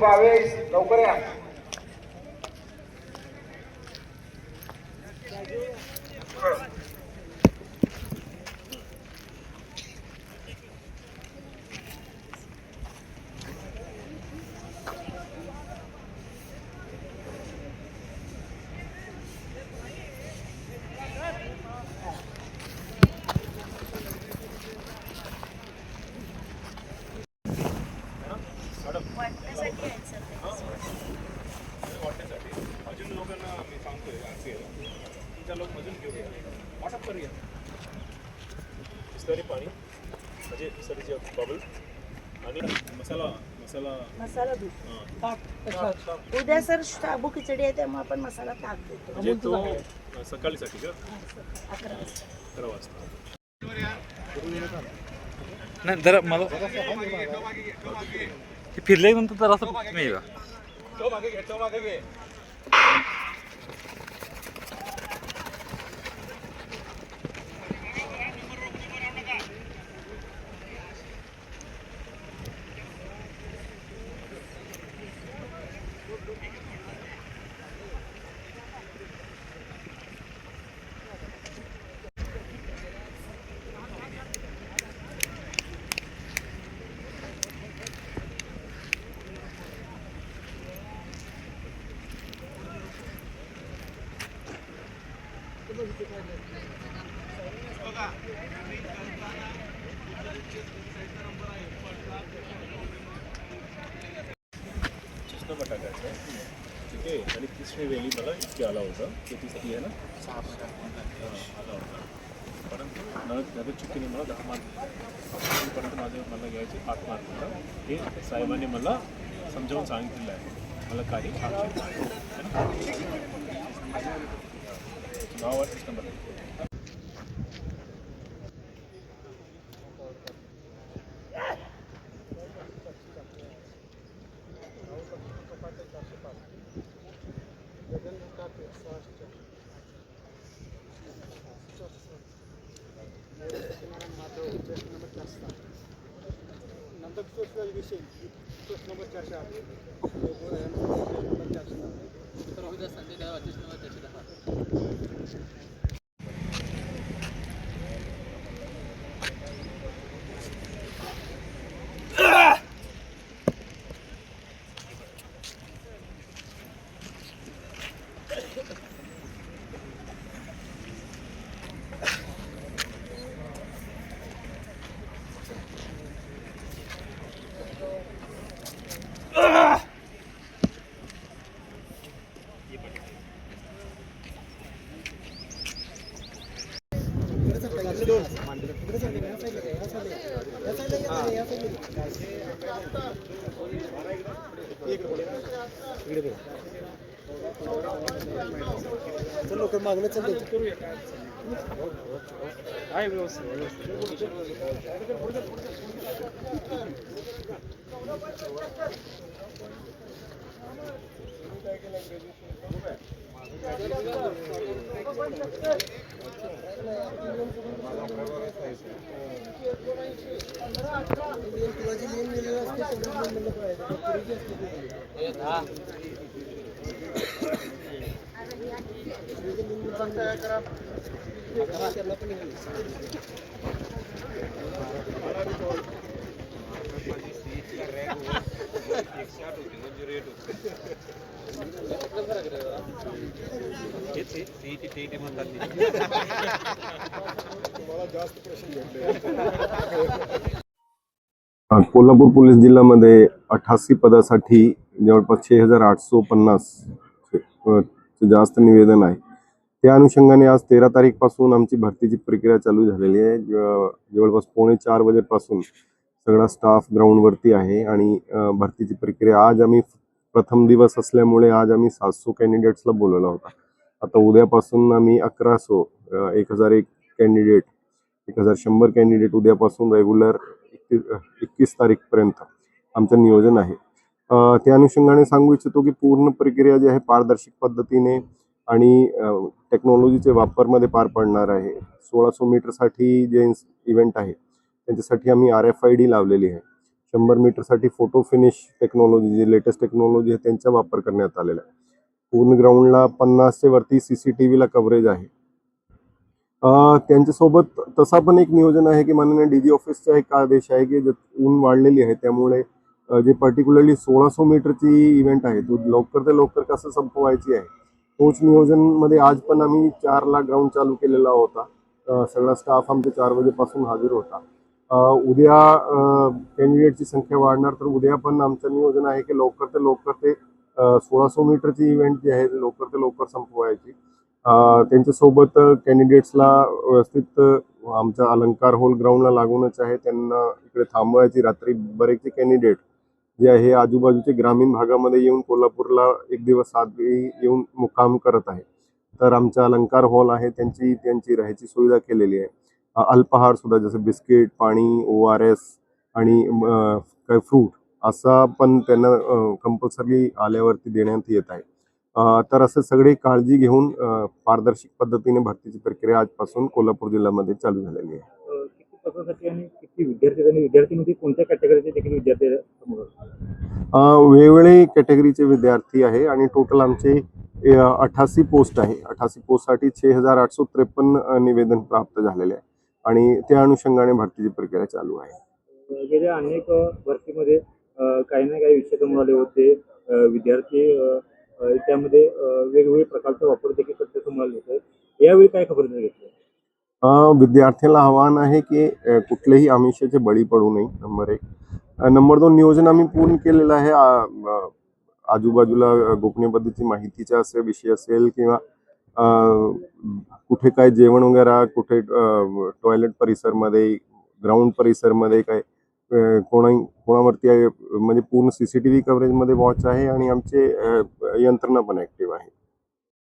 बावीस लवकर या. लोक मजून घेऊया. वाटप करूया? पाणी म्हणजे बिस्लरीचे बबल आणि मसाला मसाला. मसाला दूध. उद्या सर शाबू खिचडी आहे त्यामुळे आपण मसाला ताक देतो. म्हणजे तो अं, सकाळीसाठी का? अकरा वाजता. अकरा वाजता. नाही जरा मला ते फिरल्यानंतर जरासं नाही का? तो मागे घे तो मागे घे कृष्ण बटाट्याचं आहे. ठीक आहे आणि तिसरी वेली मला इतकी आला होता ते तिसरी आहे ना हां, आला होता परंतु मला त्याच्या चुकीने मला दहा मार्क परंतु माझे मला घ्यायचे आठ मार्क होता हे साहेबांनी मला समजावून सांगितलेलं आहे मला काही आक्षेप नंतर सोशल विषय नंबर चारशे आठ. તો રવિદાસ સંજય દેવા વચ્ચે વચ્ચે चल लोक मागलं चल. आहे कृष्ण बटाटे अ, कोल्हापूर पोलीस जिल्ह्यामध्ये अठ्ठासी पदासाठी जवळपास छे हजार आठशे पन्नास चे जास्त निवेदन आहे. त्या अनुषंगाने आज तेरा तारीखपासून आमची भरतीची प्रक्रिया चालू झालेली आहे. जवळपास पावणे चार वाजेपासून सगळा स्टाफ ग्राउंडवरती आहे आणि भरतीची प्रक्रिया आज आम्ही प्रथम दिवस असल्यामुळे आज आम्ही सातशे कॅन्डिडेट्सला बोलवला होता. आता उद्यापासून आम्ही अकराशे एक हजार एक कॅन्डिडेट एक हजार शंभर कॅन्डिडेट उद्यापासून रेग्युलर एकवीस तारीखपर्यंत आमचं नियोजन आहे. त्या अनुषंगाने सांगू इच्छितो की पूर्ण प्रक्रिया जी आहे पारदर्शक पद्धतीने आणि टेक्नॉलॉजीचे वापरमध्ये पार पडणार आहे. सोळाशे मीटरसाठी जे इव्हेंट आहे त्यांच्यासाठी आम्ही आर एफ आय डी लावलेली आहे. शंभर मीटरसाठी फोटो फिनिश टेक्नॉलॉजी जी लेटेस्ट टेक्नॉलॉजी आहे त्यांचा वापर करण्यात आलेला आहे. पूर्ण ग्राउंडला पन्नासच्या वरती सी सी टी व्हीला कव्हरेज आहे. त्यांच्यासोबत तसा पण एक नियोजन आहे की माननीय डी जी ऑफिसचा एक आदेश आहे की ऊन वाढलेली आहे त्यामुळे जे पर्टिक्युलरली सोळाशे मीटरची इव्हेंट आहे तो लवकर ते लवकर कसं संपवायची आहे तोच नियोजनमध्ये आज पण आम्ही चारला ग्राउंड चालू केलेला होता. सगळा स्टाफ आमच्या चार वाजेपासून हजर होता. उद्या कॅन्डिडेटची संख्या वाढणार तर उद्या पण आमचं नियोजन आहे की लवकर ते लवकर ते सोळाशे मीटरची इव्हेंट जी आहे लवकर ते लवकर संपवायची. त्यांच्यासोबत कॅन्डिडेट्सला व्यवस्थित आमच्या आमचा अलंकार हॉल ग्राउंडला लागूनच आहे. त्यांना इकडे थांबवायची रात्री बरेचसे कॅन्डिडेट जे आहे आजूबाजूचे ग्रामीण भागामध्ये येऊन कोल्हापूरला एक दिवस आधी येऊन मुक्काम करत आहे. तर आमचा अलंकार हॉल आहे त्यांची त्यांची राहायची सुविधा केलेली आहे. अ, अल्पाहार सुद्धा जसं बिस्किट पाणी ओ आर एस आणि काही फ्रूट असा पण त्यांना कंपल्सरी आल्यावरती देण्यात येत आहे. तर असं सगळी काळजी घेऊन पारदर्शक पद्धतीने भरतीची प्रक्रिया आजपासून कोल्हापूर जिल्ह्यामध्ये चालू झालेली आहे. वेगवेगळे कॅटेगरीचे विद्यार्थी आहे आणि टोटल आमचे अठासी पोस्ट आहे. अठासी पोस्टसाठी छे हजार आठशे त्रेपन्न निवेदन प्राप्त झालेले आहे. आणि त्या अनुषंगाने भरतीची प्रक्रिया चालू आहे. गेल्या अनेक भरतीमध्ये काही ना काही विषय होते. विद्यार्थी त्यामध्ये वेगवेगळे प्रकारचा वापर देखील सत्य तुम्हाला आले यावेळी काय खबरदारी घेतली? विद्यार्थ्याला आव्हान आहे की कुठलेही आमिषाचे बळी पडू नये नंबर एक. नंबर दोन नियोजन आम्ही पूर्ण केलेलं आहे. आजूबाजूला गोपनीय पद्धतीची माहितीचा असे विषय असेल किंवा कुठे काय जेवण वगैरे कुठे टॉयलेट परिसरमध्ये ग्राउंड परिसरमध्ये काय कोणा कोणावरती आहे म्हणजे पूर्ण सी सी टी व्ही कव्हरेजमध्ये वॉच आहे आणि आमचे यंत्रणा पण ॲक्टिव्ह आहे.